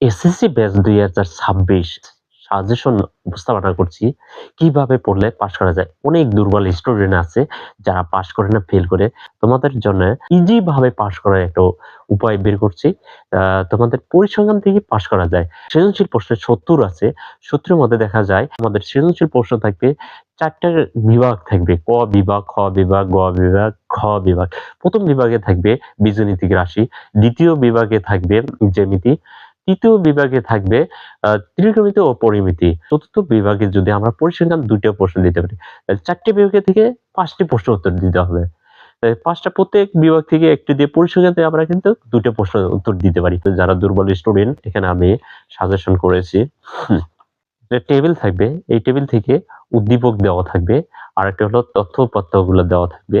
SSC batch দুই হাজার ছাব্বিশ সাজেশন উপস্থাপনা করছি। কীভাবে পড়লে পাশ করা যায়? অনেক দুর্বল স্টুডেন্ট আছে যারা পাশ করে না, ফেল করে। তোমাদের জন্য ইজি ভাবে পাশ করার একটা উপায় বের করছি। তোমাদের পরিসংখ্যান থেকে পাশ করা যায়। সৃজনশীল প্রশ্নের সত্তর আছে। সত্তরের মধ্যে দেখা যায়, আমাদের সৃজনশীল প্রশ্ন থাকবে, চারটা বিভাগ থাকবে, ক বিভাগ, খ বিভাগ, গ বিভাগ, খ বিভাগ। প্রথম বিভাগে থাকবে বীজনীতিক রাশি। দ্বিতীয় বিভাগে থাকবে জ্যামিতি। তৃতীয় বিভাগে থাকবে ত্রিকোণমিতি ও পরিমিতি। চতুর্থ বিভাগে যদি আমরা পরিসংখ্যান দুইটা প্রশ্ন দিতে পারি, তাহলে চারটি বিভাগে থেকে পাঁচটি প্রশ্ন উত্তর দিতে হবে। পাঁচটা প্রত্যেক বিভাগ থেকে একটি দিয়ে পরিসংখ্যানে আমরা কিন্তু দুটো প্রশ্ন উত্তর দিতে পারি। যারা দুর্বল স্টুডেন্ট এখানে আমি সাজেশন করেছি। টেবিল থাকবে, এই টেবিল থেকে উদ্দীপক দেওয়া থাকবে আর একটা হলো তথ্যগুলো দেওয়া থাকবে।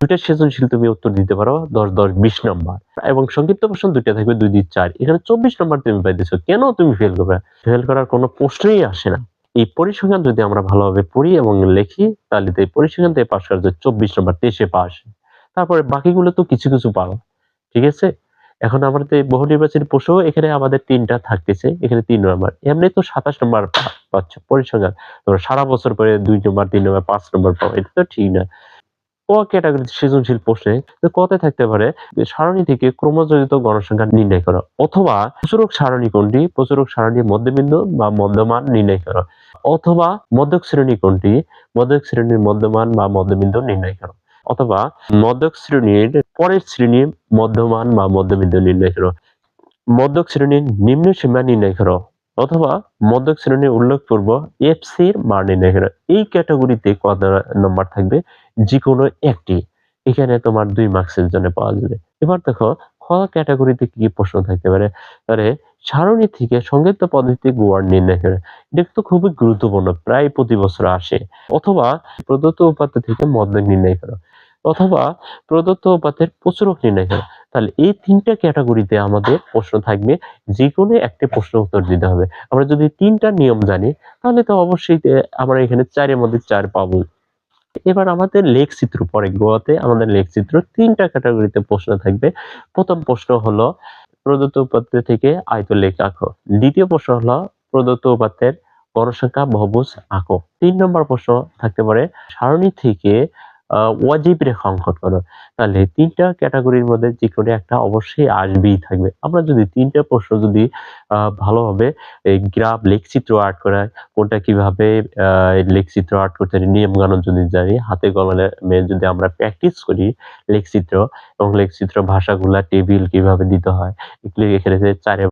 দুইটা সৃজনশীল তুমি উত্তর দিতে পারো, দশ দশ, বিশ নম্বর। এবং সংক্ষিপ্ত প্রশ্ন দুইটা থাকবে, দুই দুই, চার। এখানে চব্বিশ নম্বর তুমি পাইতেছো। কেন তুমি ফেল করবে? ফেল করার কোনো প্রশ্নই আসে না। এই পরিসংখ্যান যদি আমরা ভালোভাবে পড়ি এবং লিখি, তাহলে তো এই পরিসংখ্যান থেকে পাশ করা যায় চব্বিশ নম্বর তেইশে পাস তারপরে বাকিগুলো তো কিছু কিছু পাবো ঠিক আছে? এখন আমাদের বহু নির্বাচনী প্রশ্ন, এখানে আমাদের তিনটা থাকতেছে। এখানে তিন নম্বর। এমনি তো সাতাশ নম্বর পাচ্ছ পরিসংখ্যান। তোমরা সারা বছর পরে দুই নম্বর, তিন নম্বর, পাঁচ নম্বর পাও। এটা তো ঠিক না। ক ক্যাটাগরি সৃজনশীল প্রশ্নে কতে থাকতে পারে সারণী থেকে ক্রমজড়িত গণসংখ্যা নির্ণয় করো অথবা প্রচুরক সারণী কোনটি? প্রচুরক সারণী মধ্যবিন্দু বা মধ্যমান নির্ণয় করো। অথবা মধ্যক শ্রেণি কোনটি? মধ্যক শ্রেণির মধ্যমান বা মধ্যবিন্দু নির্ণয় করো। অথবা মধ্যক শ্রেণির পরের শ্রেণির মধ্যমান বা মধ্যবিন্দু নির্ণয় করো। মধ্যক শ্রেণির নিম্ন সীমা নির্ণয় করো। অথবা মধ্যক শ্রেণির উল্লেখপূর্ব এফ সির মান নির্ণয় করো। এই ক্যাটাগরিতে কত নম্বর থাকবে যে কোনো একটি। এখানে তোমার দুই মার্কসের জন্য পাওয়া যাবে। এবার দেখো, খ ক্যাটাগরিতে কি প্রশ্ন থাকতে পারে? তাহলে সারণী থেকে সংক্ষিপ্ত পদ্ধতিতে গোয়ার নির্ণয় করে। এটা কিন্তু খুবই গুরুত্বপূর্ণ, প্রায় প্রতি বছর আসে। অথবা প্রদত্ত উপাত্ত থেকে মধ্যক নির্ণয় করো। অথবা প্রদত্ত উপাত্তের প্রচুরক নির্ণয় করো। তাহলে এই তিনটা ক্যাটাগরিতে আমাদের প্রশ্ন থাকবে যে কোনো একটি প্রশ্ন উত্তর দিতে হবে। আমরা যদি তিনটা নিয়ম জানি, তাহলে তো অবশ্যই আমরা এখানে চারের মধ্যে চার পাবো। এবার আমাদের লেখ চিত্র পরে গোয়াতে আমাদের লেখ চিত্র তিনটা ক্যাটাগরিতে প্রশ্ন থাকবে। প্রথম প্রশ্ন হলো, প্রদত্ত উপাত্ত থেকে আয়ত লেখ আঁকো। দ্বিতীয় প্রশ্ন হলো, প্রদত্ত উপাত্তের গণসংখ্যা বহুভুজ আঁকো। তিন নম্বর প্রশ্ন থাকতে পারে, সারণী থেকে ওয়াজিব রেখা অঙ্কন করো তাহলে তিনটা ক্যাটাগরির মধ্যে যে কোনো একটা অবশ্যই আসবেই থাকবে। আমরা যদি তিনটা প্রশ্ন যদি ভালোভাবে, এই গ্রাফ লেখচিত্র আর্ট করা কোনটা কীভাবে লেখচিত্র আর্ট করতে নিয়ম কানুন যদি জানি, হাতে কলমে যদি আমরা প্র্যাকটিস করি লেখচিত্র এবং লেখচিত্র ভাষাগুলা টেবিল কীভাবে দিতে হয়, এগুলো এখানে চারে